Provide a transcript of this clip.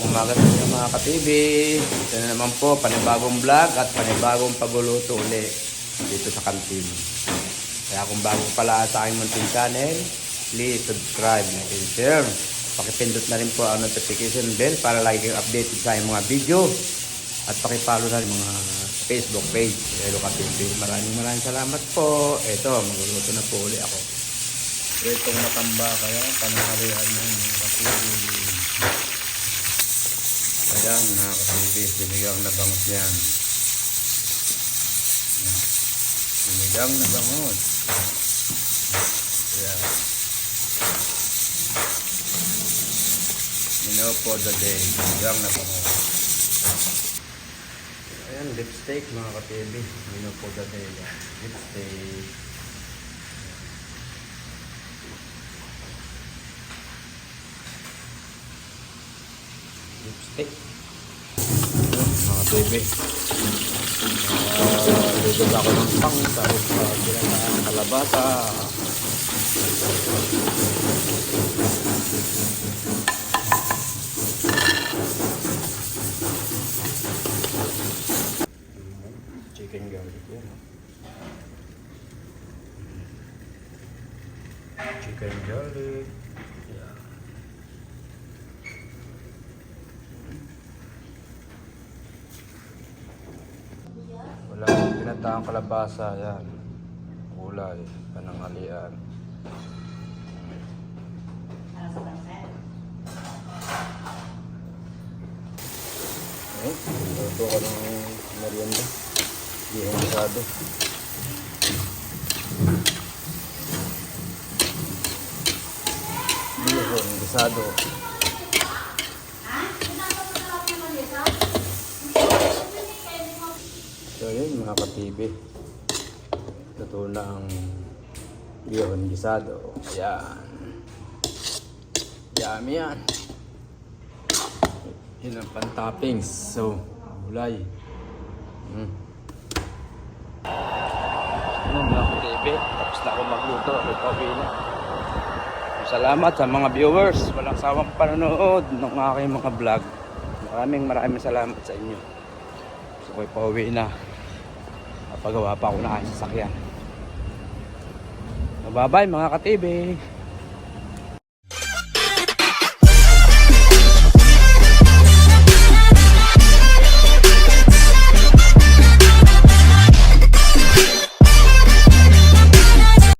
umaga sa inyo mga ka-TV. Ito na naman po, panibagong vlog at panibagong pagluluto uli dito sa kantin. Kaya kung bago pala sa aking munting channel, please subscribe and share. Pakipindot na rin po ang notification bell para lagi kayong updated sa aking mga video. At pakipalo na rin mga Facebook page, Elo ka-TV. Maraming maraming salamat po. Ito, magluluto na po uli ako. Itong matamba kaya, panaharihan mga ka-TV. Ayan, nakakasipis, sinigang na bangus yan. Sinigang na bangus. Ayan. Mino for the day, sinigang na bangus. Ayan, lipstick mga ka-TV. Mino for the day. Lipstick. Lipstick. Bebe. Uh, Luto ako ng pang tapos uh, ginagawa ng kalabasa. Chicken garlic yan. Chicken garlic. Pinataang kalabasa, yan. Kulay, panangalian. Eh, luto ko ng merienda. Hindi masyado. Ko masyado. So yun mga ka-TV. Totoo na ang bihon gisado. Ayan. Yummy yan. Yun ang pan-toppings. So, gulay. Mm. Ano mga ka-TV? Tapos na ako magluto. Recovery na. Salamat sa mga viewers. Walang sawang panonood ng aking mga vlog. Maraming maraming salamat sa inyo. So, ko'y pauwi na. Napagawa pa ako na aking sasakyan. Bye-bye mga ka-TV.